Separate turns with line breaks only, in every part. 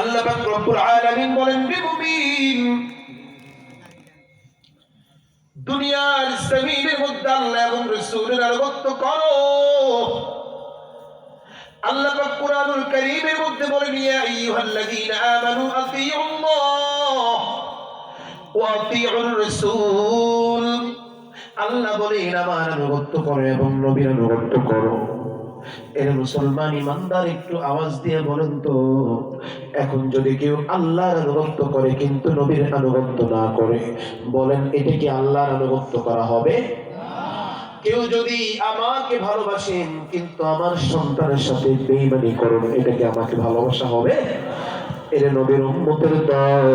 আল্লাহ পাক রব্বুল আলামিন বলেন রে মুমিন, দুনিয়ার জমিনের মধ্যে আল্লাহ এবং রাসূলের আনুগত্য করো। আল্লাহ পাক কুরআনুল কারীমের মধ্যে বলেন, ইয়া আইয়ুহাল্লাযীনা আমানু আতিউল্লাহ ওয়া আতিউর রাসূল। আল্লাহ বলেন, আমার আনুগত্য করো এবং নবীর আনুগত্য করো। এর মুসলমান ইমানদার একটু আওয়াজ দিয়ে বলেন তো, এখন যদি কেউ আল্লাহর আনুগত্য করে কিন্তু নবীর আনুগত্য না করে, বলেন এটা কি আল্লাহর আনুগত্য করা হবে? কেউ যদি আমাকে ভালোবাসেন কিন্তু আমার সন্তানের সাথে বেইমানি করেন, এটা কি আমাকে ভালোবাসা হবে? এর নবীর উম্মতের দল,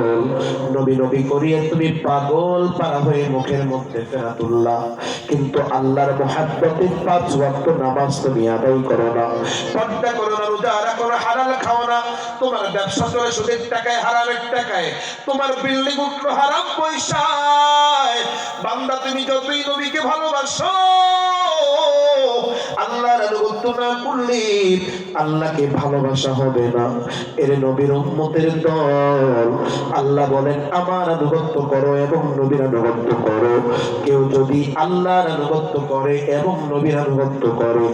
নবী নবী করিয়ে তুমি পাগল পারা হয়ে মুখের মধ্যে ফেরাতুল্লাহ। কিন্তু আল্লাহর মহাব্বতের পাঁচ ওয়াক্ত নামাজ তুমি আদায় করো না। পর্দা করো না, রোজা না, হালাল খাও না। তোমার ব্যবসা চলে সুদের টাকায়, হারামের টাকায়। তোমার বিল্ডিং উঠল হারাম পয়সায়। বান্দা, তুমি যতই নবীকে ভালোবাসো আল্লাহর না করলে আল্লাহকে ভালোবাসা হবে না। এর নবীর উম্মতের দল। আল্লাহ বলেন, আমার করো এবং নবীর করো। কেউ যদি আল্লাহর আনুগত্য করে এবং নবীর আনুগত্য করে,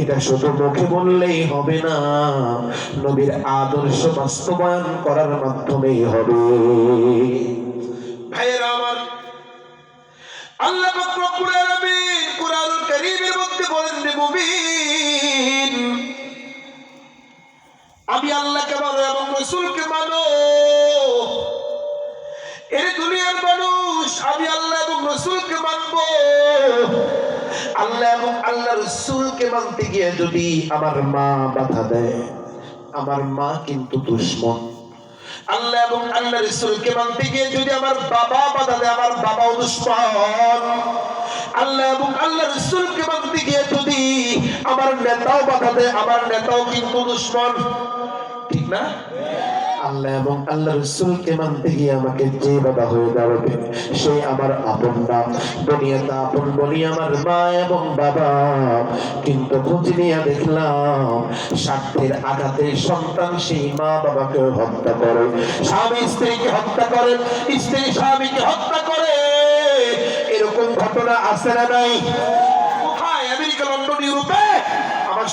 এটা শুধু মুখে বললেই হবে না, নবীর আদর্শ বাস্তবায়ন করার মাধ্যমেই হবে। ভাইয়েরা আমার, আল্লাহ আমি আল্লাহকে মানো এবং রাসূলকে মানো। এই দুনিয়ার মানুষ, আমি আল্লাহ এবং রাসূলকে মানবো। আল্লাহ এবং আল্লাহ রাসূলকে মানতে গিয়ে যদি আমার মা বাধা দেয়, আমার মা কিন্তু দুশ্মন। আল্লাহ এবং আল্লাহ রসুলকে মানতে গিয়ে যদি আমার বাবা বাধা দেয় আমার বাবাও দুশ্মন, আল্লাহ এবং আল্লাহ রসুলকে মানতে গিয়ে যদি আমার নেতাও বাধা দেয় আমার নেতাও কিন্তু দুশ্মন, ঠিক না? আল্লাহ এবং আল্লাহ রসুলকে মানতে গিয়ে আমাকে যে বাধা হয়ে দাঁড়াবে, সে আমার আপন না দুনিয়াতে আপন বলি আমার মা এবং বাবা। কিন্তু খোঁজ নিয়ে দেখলাম, স্বার্থের আঘাতে সন্তান সেই মা বাবাকে হত্যা করে। স্বামী স্ত্রীকে হত্যা করে, স্ত্রী স্বামীকে হত্যা করে। এরকম ঘটনা আছে না নাই?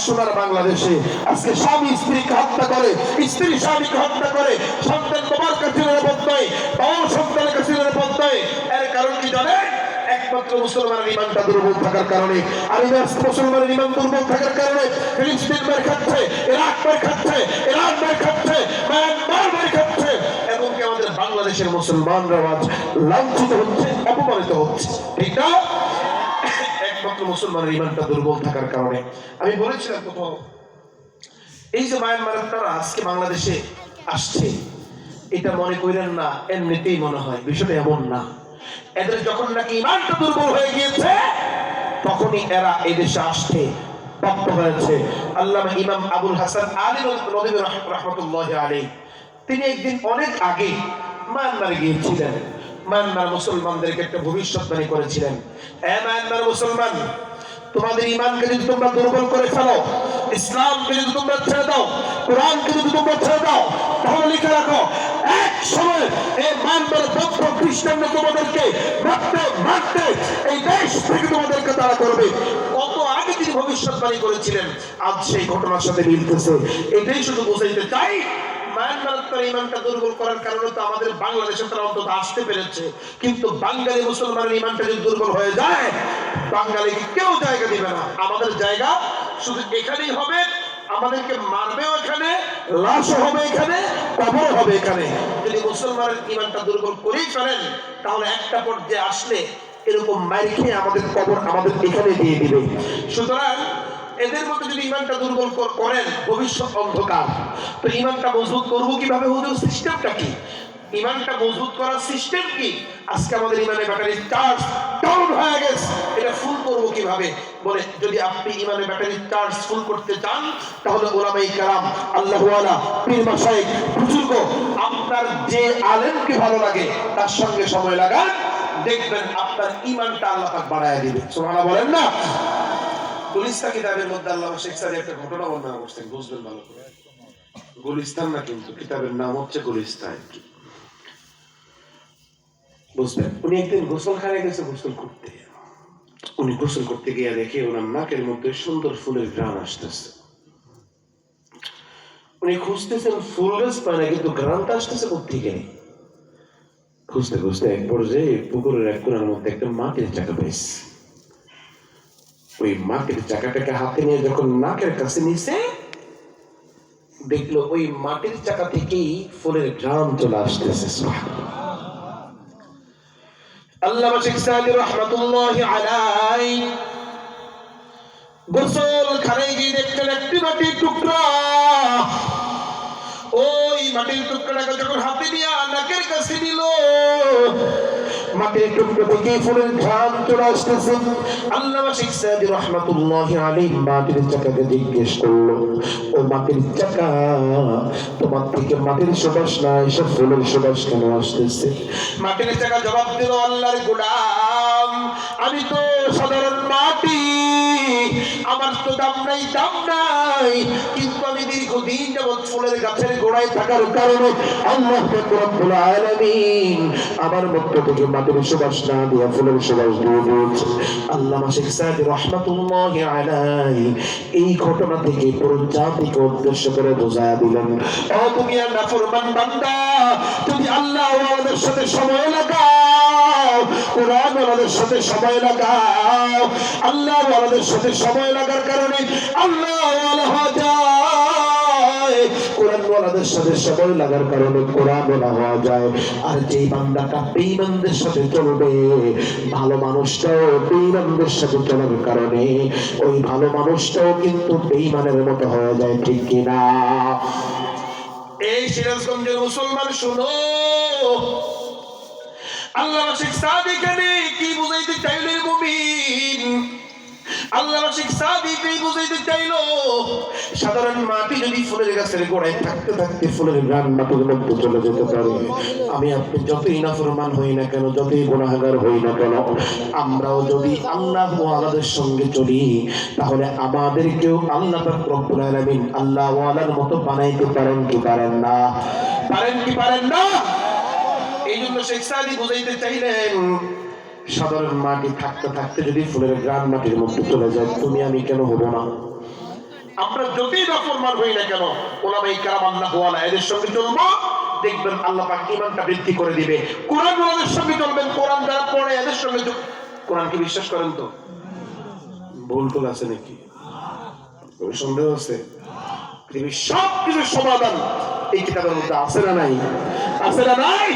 সোনার বাংলাদেশে। আজকে স্বামী স্ত্রীকে হত্যা করে, স্ত্রী স্বামীকে হত্যা করে, সন্তান তোমার কাছে নিরাপদ নয়, বাবা সন্তানের কাছে নিরাপদ নয়। এর কারণ কি খাচ্ছে এমনকি আমাদের বাংলাদেশের মুসলমানরা লাঞ্ছিত হচ্ছে, অপমানিত হচ্ছে। ঠিক না? একমাত্র মুসলমানের ইমানটা দুর্বল থাকার কারণে। আমি বলেছিলাম কোথাও, এই যে মায়ানমারের তারা আজকে বাংলাদেশে আসছে, এটা মনে করেন না, এমনিতেই মনে হয়, বিষয়টা এমন না। এদের যখন নাকি ইমানটা দুর্বল হয়ে গিয়েছে, তখনই এরা এদেশে আসছে প্রাপ্ত হয়েছে। আল্লাহ ইমাম আবুল হাসান আলী রহমতুল্লাহ আলী তিনি একদিন অনেক আগে মায়ানমারে গিয়েছিলেন। মায়ানমার মুসলমানদেরকে একটা ভবিষ্যৎবাণী করেছিলেন। এ মায়ানমার মুসলমান, তোমাদের ইমানকে যদি তোমরা দুর্বল করে ফেলো, ইসলামকে যদি তোমরা ছেড়ে দাও, কোরআনকে যদি তোমরা ছেড়ে দাও, তাহলে লিখে রাখো, এক সময় এই মায়ানমার বৌদ্ধ খ্রিস্টানরা তোমাদেরকে মারতে মারতে এই দেশ থেকে তোমাদেরকে তারা করবে। কত আগে তিনি ভবিষ্যৎবাণী করেছিলেন, আজ সেই ঘটনার সাথে মিলতেছে। এটাই শুধু বোঝাইতে চাই। মায়ানমার ইমানটা দুর্বল করার কারণে তো আমাদের বাংলাদেশে তারা অন্তত আসতে পেরেছে। কিন্তু বাঙালি মুসলমানের ইমানটা যদি দুর্বল হয়ে যায়, বাঙালিকে কেউ জায়গা দিবে না। আমাদের জায়গা শুধু এখানেই হবে, আমাদেরকে মারবেও এখানে লাশও হবে এখানে কবর হবে এখানে। যদি মুসলমানের ইমানটা দুর্বল করেই ফেলেন তাহলে একটা পর্যায়ে আসলে এরকম মার খেয়ে আমাদের কবর আমাদের এখানে দিয়ে দিবে। সুতরাং এদের মধ্যে যদি ইমানটা দুর্বল করেন, ভবিষ্যৎ অন্ধকার। তো ইমানটা মজবুত করব কীভাবে? হুজুর, সিস্টেমটা কি? ইমানটা মজবুত করার সিস্টেম কি? আজকে আমাদের ইমানের ব্যাটারি চার্জ ডাউন হয়ে গেছে। এটা ফুল করব কীভাবে? বলে, যদি আপনি ইমানের ব্যাটারি চার্জ ফুল করতে চান, তাহলে ওলামাই কালাম আল্লাহওয়ালা পীর মাসাইক বুজুর্গ, আপনার যে আলেমকে ভালো লাগে, তার সঙ্গে সময় লাগান। দেখবেন আপনার ইমানটা আল্লাহ বাড়ায় দিবে। সুবহানাল্লাহ বলেন না? কিতাবের মধ্যে আল্লাহ শেখ একটা ঘটনা বর্ণনা করছেন, বুঝবেন ভালো করে। গুলিস্তান না কিন্তু, কিতাবের নাম হচ্ছে গুলিস্তান। বুঝলেন উনি একদিন গোসলখানে গেছে গোসল করতে। উনি গোসল করতে গিয়ে দেখে ওনার নাকের মধ্যে সুন্দর ফুলের গ্রাম আসতেছে। উনি খুঁজতেছেন ফুল গাছ পায় না, কিন্তু গ্রানটা আসতেছে কোথেকে খুঁজতে খুঁজতে এক পর্যায়ে পুকুরের এক কোনার মধ্যে একটা মাটির চাকা পাইছে ওই মাটির চাকাটাকে হাতে নিয়ে যখন নাকের কাছে নিছে দেখল ওই মাটির চাকা থেকেই ফুলের গ্রাম চলে আসতেছে আল্লাহ শেখ রহমতুল্লাহ আলাই গোসল খানে গিয়ে দেখলেন একটি মাটির টুকরা। ওই মাটির টুকরাটাকে যখন হাতে নিয়ে নাকের কাছে নিল মাটির টুকরো থেকে ফুলের ঘ্রাণ চলে আসতেছে। আল্লাহ শেখ সাদি রহমতুল্লাহ আলী মাটির চাকাকে জিজ্ঞেস করল, ও মাটির চাকা, তোমার থেকে মাটির সুবাস না, এসব ফুলের সুবাস কেন আসতেছে? মাটির চাকা জবাব দিল, আল্লাহর গোলাম, আমি তো সাধারণ মাটি, আমার তো দাম নাই দাম নাই, কিন্তু আমি দীর্ঘদিন যাবৎ ফুলের গাছের গোড়ায় থাকার কারণে আল্লাহ আমার মধ্য থেকে মাটির সুবাস না দিয়া ফুলের সুবাস দিয়ে দিয়েছে আল্লাহ শেখ রহমাতুল্লাহ আলাই এই ঘটনা থেকে পুরো জাতিকে উদ্দেশ্য করে বোঝায়া দিলেন। ও তুমি আর নাফরমান বান্দা, তুমি আল্লাহ আমাদের সাথে সময় লাগাও। কোরআন আমাদের সাথে সময় লাগাও। আল্লাহ আমাদের সাথে সময় লাগার কারণে আল্লাহ যায় ওয়ালাদের সাথে সময় লাগার কারণে কোরআন ওয়ালা হওয়া যায়। আর যেই বান্দাটা বেঈমানদের সাথে চলবে, ভালো মানুষটাও বেঈমানদের সাথে চলার কারণে ওই ভালো মানুষটাও কিন্তু বেঈমানের মতো হয়ে যায়, ঠিক কিনা এই সিরাজগঞ্জের মুসলমান, শুনো। আল্লাহ শেখ সাদিকানে কি বুঝাইতে চাইলেন, মুমিন? আল্লাহ বুঝাইতে সাধারণ মাটি যদি ফুলের গাছের গোড়ায় থাকতে থাকতে ফুলের মধ্যে চলে যেতে পারে। আমি আপনি যতই নাফরমান হই না কেন, যতই হই না কেন, আমরাও যদি আল্লাহ ওয়ালাদের সঙ্গে চলি, তাহলে আমাদেরকেও আল্লাহ রব্বুল আলামিন আল্লাহ মতো বানাইতে পারেন কি পারেন না? পারেন কি পারেন না? এই জন্য শেখ সাদি বুঝাইতে চাইলেন সাধারণ মাটি থাকতে থাকতে যদি ফুলের গ্রাম মাটির মধ্যে চলে যায়, তুমি আমি কেন হব না? আমরা যতই নাফরমান হই না কেন কারাম আল্লাহ ওয়ালা এদের সঙ্গে দেখবেন আল্লাহ পাক ইমানটা বৃদ্ধি করে দিবে। কোরআন ওলাদের সঙ্গে চলবেন, কোরআন যারা পড়ে এদের সঙ্গে চ- কোরআন কি বিশ্বাস করেন তো? ভুল টুল আছে নাকি? কোনো সন্দেহ আছে? পৃথিবীর সব কিছুর সমাধান এই কিতাবের মধ্যে আছে না নাই? আছে না নাই?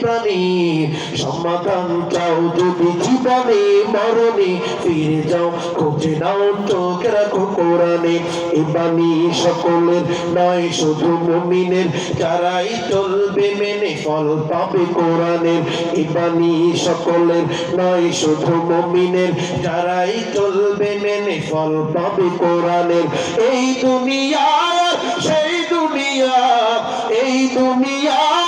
প্রাণে জীবনে মরণে, ফিরে যাও, খুঁজে নাও চোখ রাখো কোরআনে। সকলের নয়, শুধু মুমিনের যারাই চলবে মেনে ফল পাবে কোরআনের। এ সকলের নয়, শুধু যারাই চলবে মেনে ফল পাবে কোরআনের। এই দুনিয়া, সেই দুনিয়া, এই দুনিয়া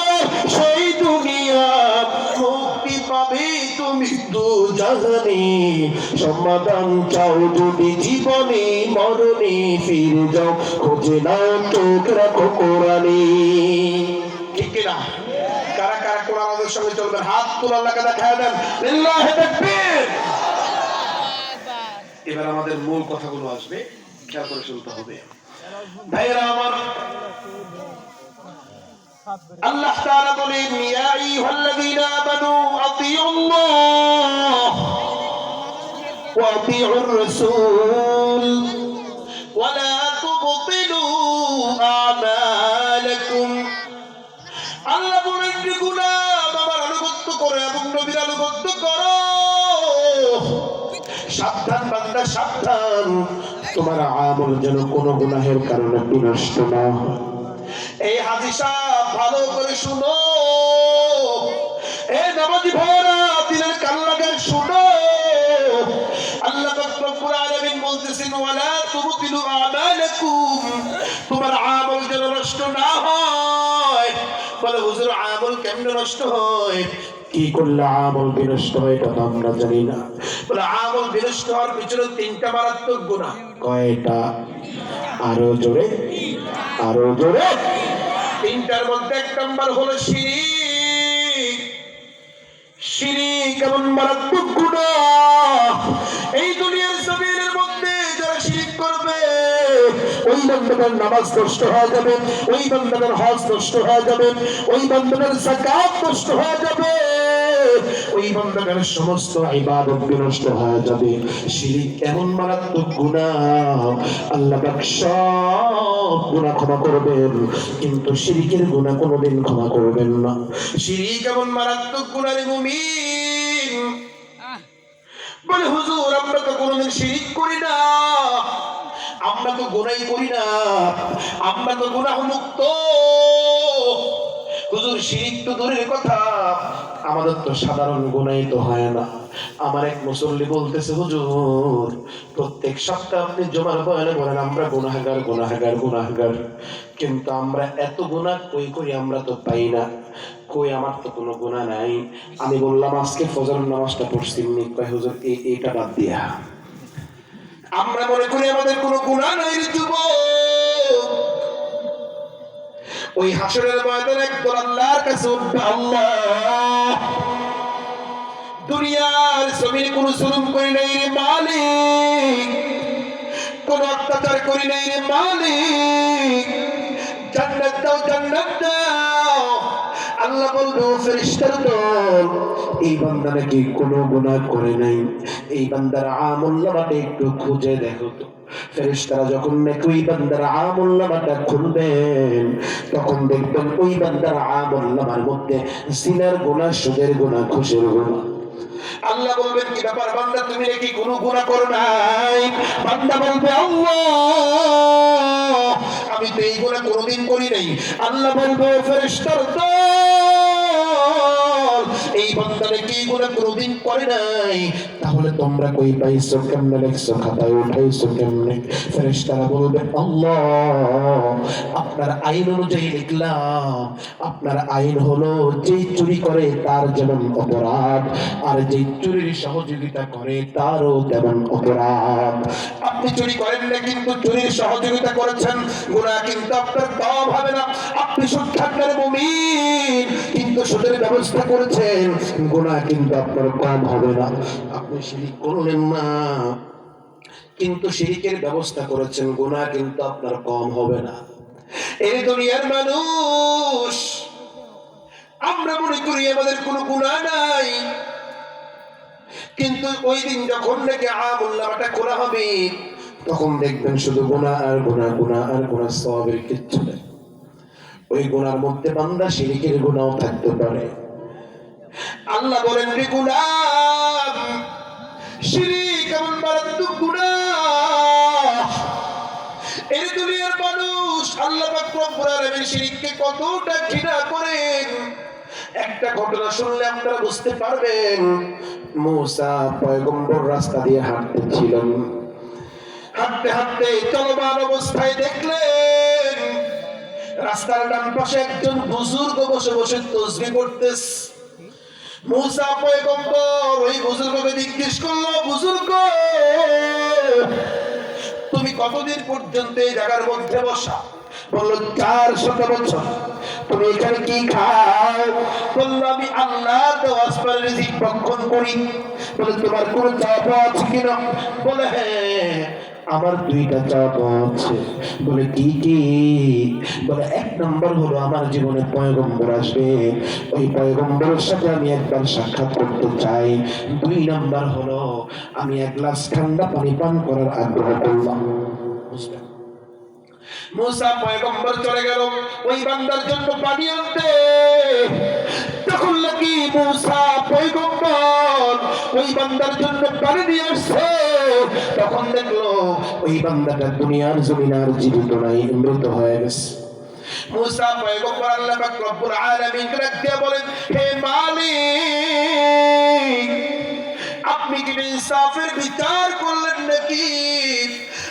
সমাধান চাও যদি জীবনে, মরণে ফিরে যাও, খোঁজে নাও, চোখ রাখো কোরআনে। ঠিক কিনা? কারা কারা কোরআন আমাদের সঙ্গে হাত তুলে দেখায় দেন। তাকবীর! এবার আমাদের মূল কথাগুলো আসবে। খেয়াল করে শুনতে হবে। ভাইরা আমার, আল্লাহ তাআলা বলেন, ইয়া আইয়ুহাল্লাযীনা আমানু আতিউল্লাহ। ওয়া আতিউর রাসূল ওয়া লা আল্লাহ বলেন, যে গোলাম আমার আনুগত্য করো এবং নবীর আনুগত্য করো। সাবধান বান্দা, সাবধান। তোমার আমল যেন কোনো গুনাহের কারণে বিনষ্ট না হয়। এই হাদিস ভালো করে শুনো। এ নামাজি ভাইরা বলতেছেন, ওয়ালা তুবতিলু আমালাকুম। তোমার আমল যেন নষ্ট না হয়। বলে, হুজুর, আমল কেমনে নষ্ট হয়? কি করলে আমল বিনষ্ট হয় এটা তো আমরা জানি না। বলে, আমল বিনষ্ট হওয়ার পিছনে তিনটা মারাত্মক গুণা কয়টা? আরও জোরে। আরও জোরে। তিনটার মধ্যে এক নম্বর হলো শিরিক। শিরিক এমন মারাত্মক গুনাহ। এই দুনিয়ার জমিনের ওই বান্দাদের নামাজ নষ্ট হয়ে যাবে ওই হজ নষ্ট হয়ে যাবে ওই যাকাত নষ্ট হয়ে যাবে ওই সমস্ত ইবাদত বিনষ্ট হয়ে যাবে। শিরিক এমন মারাত্মক গুনাহ? আল্লাহ পাক সব গুনাহ ক্ষমা করবেন কিন্তু শিরিকের গুনাহ কোনোদিন ক্ষমা করবেন না। শিরিক এমন মারাত্মক গুনাহ রে মুমিন। বলে হুজুর আমরা তো কোনোদিন শিরিক করি না। আমরা তো গোনাই করি না, আমরা তো গুনাহ মুক্ত হুজুর, শিরিক তো দূরের কথা। আমাদের তো সাধারণ গুনাই তো হয় না। আমার এক মুসল্লি বলতেছে, হুজুর, প্রত্যেক সপ্তাহে আপনি জমার বয়ানে বলেন, আমরা গুনাহগার গুনাহগার গুনাহগার। কিন্তু আমরা এত গুনাহ কই করি আমরা তো পাই না। কই, আমার তো কোনো গুনাহ নাই। আমি বললাম, আজকে ফজর নামাজটা পড়ছি। কয় হুজুর এইটা বাদ দিয়া। আমরা মনে করি আমাদের কোনো গুনাহ নাই যুবক। ওই হাসরের ময়দানে একদল আল্লাহর কাছে উঠবে, আল্লাহ। দুনিয়ার জমিনে কোনো জুলুম করি নাই রে মালিক। কোন অত্যাচার করি নাই রে মালিক। জান্নাত দাও জান্নাত দাও। আল্লাহ বলবে ও ফেরেশতার দল এই কোনো গুনাহ করে নাই। এই একটু খুঁজে দেখো তো। ফেরেশতারা যখন নাকি ওই খুলবেন, তখন দেখবেন ওই মধ্যে সিনার গুনাহ, সুদের গুনাহ গুনাহ। আল্লাহ বলবেন, কি ব্যাপার বান্দা, তুমি নাকি কোনো গুনাহ করো নাই? বান্দা বলবে, আল্লাহ, আমি তো এই গুনাহ কোনোদিন করি নাই। আল্লাহ বলবে, ফেরেশতার দল এই বান্দা নাকি এই গুনাহ কোনোদিন করে নাই? তাহলে তোমরা কই পাইছো? কেমনে লেখছো? খাতায় উঠাইছো কেমনে? ফেরেশতারা বলবে, আল্লাহ, আপনার আইন অনুযায়ী লিখলাম। আপনার আইন হলো যে চুরি করে তার যেমন অপরাধ, আর যে চুরির সহযোগিতা করে তারও তেমন অপরাধ। আপনি চুরি করেন না, কিন্তু চুরির সহযোগিতা করেছেন। গুনাহ কিন্তু আপনার কম হবে না। আপনি সুখাকার মুমিন, কিন্তু সুদের ব্যবস্থা করেছেন। গুনাহ কিন্তু আপনার কম হবে না। আপনি শিরিক করলেন না। কিন্তু শিরিকের ব্যবস্থা করেছেন, গুনাহ কিন্তু আপনার কম হবে না। এই দুনিয়ার মানুষ, আমরা মনে করি আমাদের কোনো গুনাহ নাই। কিন্তু ওই দিন যখন নাকি আমুল্লাহটা খোলা হবে, তখন দেখবেন শুধু গুনাহ আর গুনাহ গুনাহ আর গুনাহ সওয়াবের কিচ্ছু নেই। ওই গুনার মধ্যে বান্দা শিরিকের গুনাহও থাকতে পারে। আল্লাহ বলেন রে গুলাম, শিরিক গুনাহ। এই দুনিয়ার মানুষ, আল্লাহ শিরিককে কতটা ঘৃণা করেন। একটা ঘটনা শুনলে আপনারা বুঝতে পারবেন পয়গম্বর রাস্তা দিয়ে হাঁটতেছিলেন হাঁটতে হাঁটতে চলমান অবস্থায় দেখলেন, রাস্তার ডান পাশে একজন বুজুর্গ বসে বসে তসবি করতেছে। মুসা পয়গম্বর ওই বুজুর্গকে জিজ্ঞেস করল বুজুর্গ তুমি কতদিন পর্যন্ত এই জায়গার মধ্যে বসা? বছর তুমি এখানে কি খাও? আমি আল্লাহ ভক্ষণ করি। বলে, তোমার আছে কিনা বলে হ্যাঁ আমার দুইটা চাপ আছে। বলে, কি কি? বলে, এক নম্বর হলো আমার জীবনে পয়গম্বর আসবে। ওই পয়গম্বরের সাথে আমি একবার সাক্ষাৎ করতে চাই। দুই নাম্বার হলো আমি এক গ্লাস ঠান্ডা পানি পান করার আগ্রহ করলাম। বুঝলেন? মুসা পয়গম্বর চলে গেল। ওই বান্দার জন্য পানি আনতে। তখন নাকি মুসা পয়গম্বর ওই বান্দার জন্য পানি নিয়ে আসছে। তখন দেখল ওই বান্দাটা দুনিয়ার জমিন আর জীবিত নাই, মৃত হয়ে গেছে। মুসা পয়গম্বর আল্লাহ পাক রব্বুল আলামিন দিয়ে বলেন, হে মালিক, আপনি কি ইনসাফের বিচার করলেন নাকি?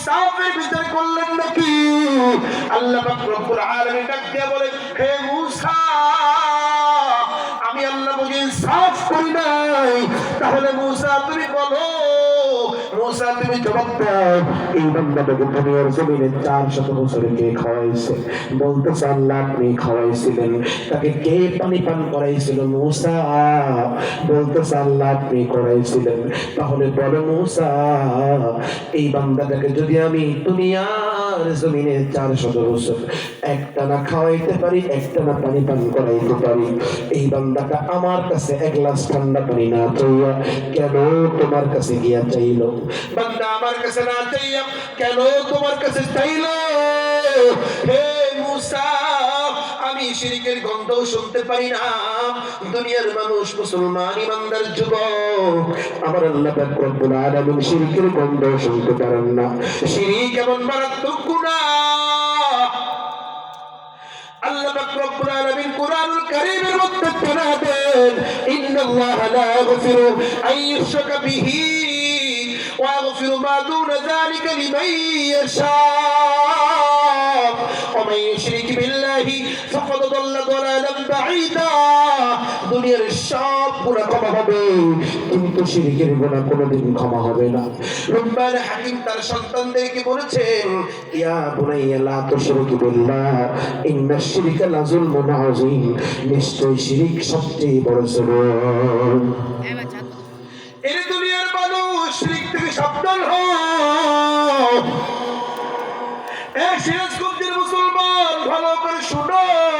ইনসাফের বিচার করলেন নাকি? আল্লাহ রব্বুল আলামিন ডাক দিয়ে বলেন, হে মুসা, আমি আল্লাহ বুঝি ইনসাফ করি নাই। তাহলে মুসা, তুমি বলো মুসা তুমি জবাব এই জমিনে চার শত বছরে কে খাওয়াইছে। বলতেছে, আল্লাহ, আপনি খাওয়াইছিলেন। তাকে কে পানি পান করাইছিল? মুসা। বলতেছে, আল্লাহ, আপনি করাইছিলেন। তাহলে বলো, মুসা, এই বান্দাটাকে যদি আমি দুনিয়ার জমিনে চার শত বছর একটা না খাওয়াইতে পারি, একটা না পানি পান করাইতে পারি, এই বান্দাটা আমার কাছে এক গ্লাস ঠান্ডা পানি না চাইয়া কেন তোমার কাছে গিয়া চাইলো? বান্দা আমার কাছে না চাইয়া কেন তোমার কাছে চাইলো? হে মুসা, আমি শিরিকের গন্ধ শুনতে পারি না। দুনিয়ার মানুষ মুসলমান ইমানদার আমার আল্লাহ পাক রব্বুল আলামিন শিরিকের গন্ধ শুনতে পারেন না। শিরিক এমন মারাত্মক গুনাহ। আল্লাহ মধ্যে ওয়া ইয়াগফিরু মা দুনা যালিকা লিমান ইয়াশা ومن يشرك بالله فقد ضل ضلالا بعيدا দুনিয়ার সব গুনাহ ক্ষমা হবে কিন্তু শিরকের গুনাহ কোনোদিন ক্ষমা হবে না রব্বান হাকিম তার সন্তানদেরকে বলেছেন ইয়া বুনাইয়া লা তুশরিকু বিল্লাহ ইন্না শিরকা লাযুলমুন আযীম নিশ্চয় শিরিক সবচেয়ে বড় জুলুম থেকে সাবধান হও এ সিরাজগঞ্জের মুসলমান ভালো করে শুনো।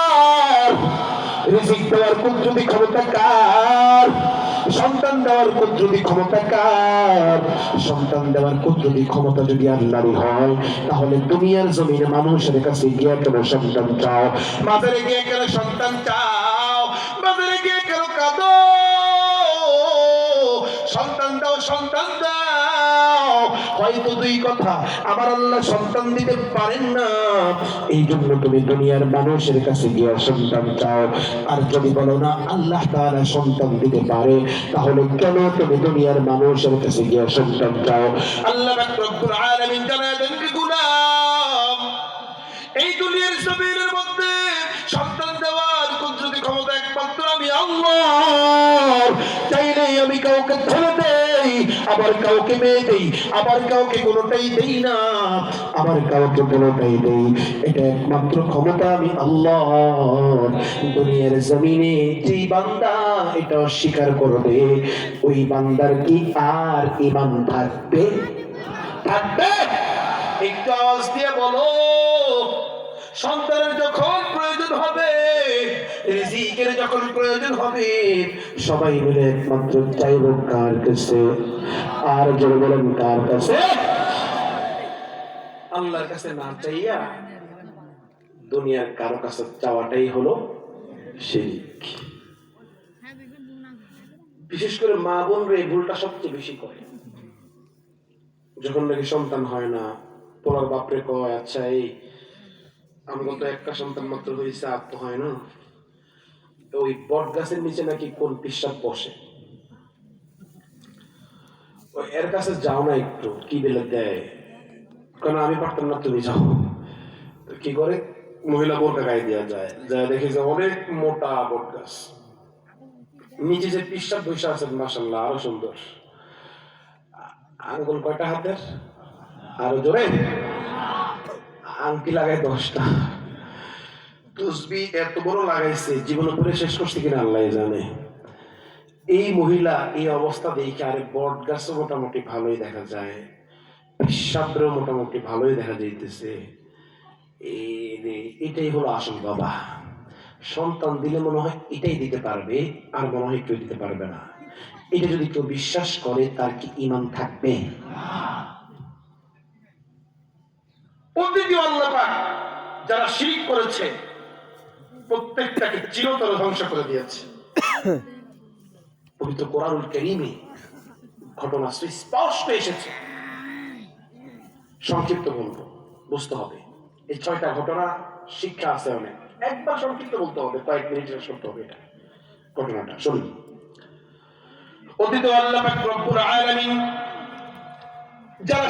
রিজিক দেওয়ার কুদরতি ক্ষমতা কার? সন্তান দেওয়ার কুদরতি ক্ষমতা কার? সন্তান দেওয়ার কুদরতি ক্ষমতা যদি আল্লাহরই হয়, তাহলে দুনিয়ার জমিনে মানুষের কাছে গিয়ে কেন সন্তান চাও। বাজারে গিয়ে কেন সন্তান চাও? বাজারে গিয়ে কেন কাঁদো? সন্তান দাও সন্তান দাও। হয়তো দুই কথা, আমার আল্লাহ সন্তান দিতে পারেন না। এই জন্য তুমি দুনিয়ার মানুষের কাছে গিয়ে সন্তান চাও। আর যদি বলো না, আল্লাহ তাআলা সন্তান দিতে পারে, তাহলে কেন তুমি দুনিয়ার মানুষের কাছে গিয়ে সন্তান চাও? আল্লাহ এই দুনিয়ার জমিনের মধ্যে সন্তান দেওয়ার কুদরতি ক্ষমতা একমাত্র আমি আল্লাহ চাইলে আমি কাউকে ধরে দেই আবার কাউকে মেয়ে দেই, আবার কাউকে কোনোটাই দেই না, আবার কাউকে কোনোটাই দেই। এটা একমাত্র ক্ষমতা আমি আল্লাহ দুনিয়ার জমিনে যেই বান্দা এটা অস্বীকার করবে, ওই বান্দার কি আর ইমান থাকবে? থাকবে? একটু আওয়াজ দিয়ে বলো। যখন প্রয়োজন হবে, সবাই মিলে একমাত্র চাইব কার কাছে? আর বলেন, কার কাছে? আল্লাহর কাছে না চাইয়া দুনিয়ার কারও কাছে চাওয়াটাই হলো শিরিক।
বিশেষ করে মা বোনরা এই ভুলটা সবচেয়ে বেশি করে। যখন নাকি সন্তান হয় না, পোলার বাপরে কয় আচ্ছা এই, আমাকে তো একটা সন্তান মাত্র হয়েছে, আর তো হয় না। ওই বট গাছের নিচে নাকি কোন পিসাব বসে? এর কাছে যাও না একটু, কি বেলে দেয়? কারণ আমি পারতাম না তুমি যাও। কি করে? মহিলা বোরকা গায়ে দেওয়া যায়। যা দেখে যে অনেক মোটা বট গাছ। নিচে যে পিসাব বসে আছেন মাসাল্লাহ আরও সুন্দর। আঙ্গুল কয়টা হাতের? আরও জোরে? আংটি লাগায় দশটা। তুসবি এত বড় লাগাইছে, জীবন করে শেষ করছে কিনা আল্লাহ জানে। এই মহিলা এই অবস্থা দেখে আরে বট গাছও মোটামুটি ভালোই দেখা যায় পিসাবরেও মোটামুটি ভালোই দেখা যাইতেছে। এটাই হলো আসল বাবা। সন্তান দিলে মনে হয় এটাই দিতে পারবে, আর মনে হয় কেউ দিতে পারবে না। এটা যদি কেউ বিশ্বাস করে, তার কি ইমান থাকবে? যারা শিরিক করেছে প্রত্যেকটাকে চিরতরে ধ্বংস করে দিয়েছে। পবিত্র কোরআনুল কারীমে ঘটনা স্পষ্ট এসেছে। সংক্ষিপ্ত বলব, বুঝতে হবে। এই ছয়টা ঘটনা শিক্ষা আছে অনেক। একবার সংক্ষিপ্ত বলতে হবে, কয়েক মিনিট শেষ করতে হবে এটা। ঘটনাটা, শুনুন। অতীত আল্লাহ রব্বুল আলামিন যারা